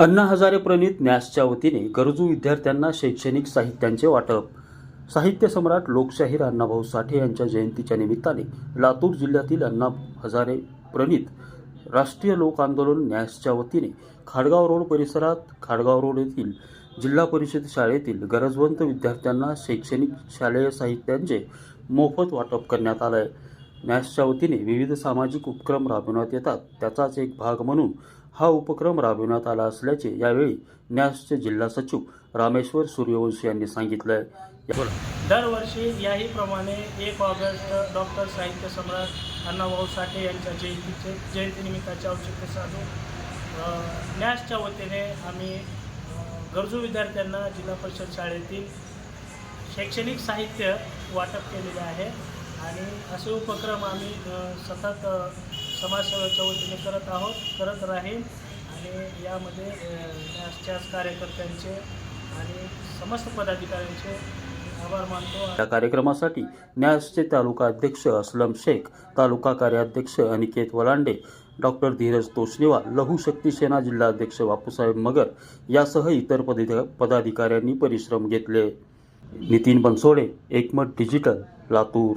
अण्णा हजारे प्रणित न्यासच्या वतीने गरजू विद्यार्थ्यांना शैक्षणिक साहित्यांचे वाटप. साहित्य सम्राट लोकशाहीर अण्णाभाऊ साठे यांच्या जयंतीच्या निमित्ताने लातूर जिल्ह्यातील अण्णा हजारे प्रणित राष्ट्रीय लोक आंदोलन न्यासच्या वतीने खाडगाव रोड परिसरात खाडगाव रोड येथील जिल्हा परिषद शाळेतील गरजवंत विद्यार्थ्यांना शैक्षणिक शालेय साहित्यांचे मोफत वाटप करण्यात आलं आहे न्यासच्या वतीने विविध सामाजिक उपक्रम राबविण्यात येतात. त्याचाच एक भाग म्हणून हा उपक्रम राबविण्यात आला असल्याचे यावेळी न्यासचे जिल्हा सचिव रामेश्वर सूर्यवंशी यांनी सांगितलं आहे दरवर्षी याहीप्रमाणे एक ऑगस्ट डॉक्टर साहित्य सम्राट अण्णाभाऊ साठे यांच्या जयंतीचे जयंतीनिमित्ताचे औचित्य साधून न्यासच्या वतीने आम्ही गरजू विद्यार्थ्यांना जिल्हा परिषद शाळेतील शैक्षणिक साहित्य वाटप केलेले आहे. आणि असे उपक्रम आम्ही सतत समाजसेवेच्या वतीने करत आहोत करत राहील. आणि यामध्ये अ, कार्यकर्त्यांचे आणि समस्त पदाधिकाऱ्यांचे आभार मानतो. या कार्यक्रमासाठी न्यासचे तालुका अध्यक्ष असलम शेख तालुका कार्याध्यक्ष अनिकेत वलांडे डॉक्टर धीरज तोष्णीवाल लहू शक्ती सेना जिल्हाध्यक्ष बापूसाहेब मगर यासह इतर पदाधिका- पदाधिकाऱ्यांनी परिश्रम घेतले. Nitin Bansode Ekmat digital Latur.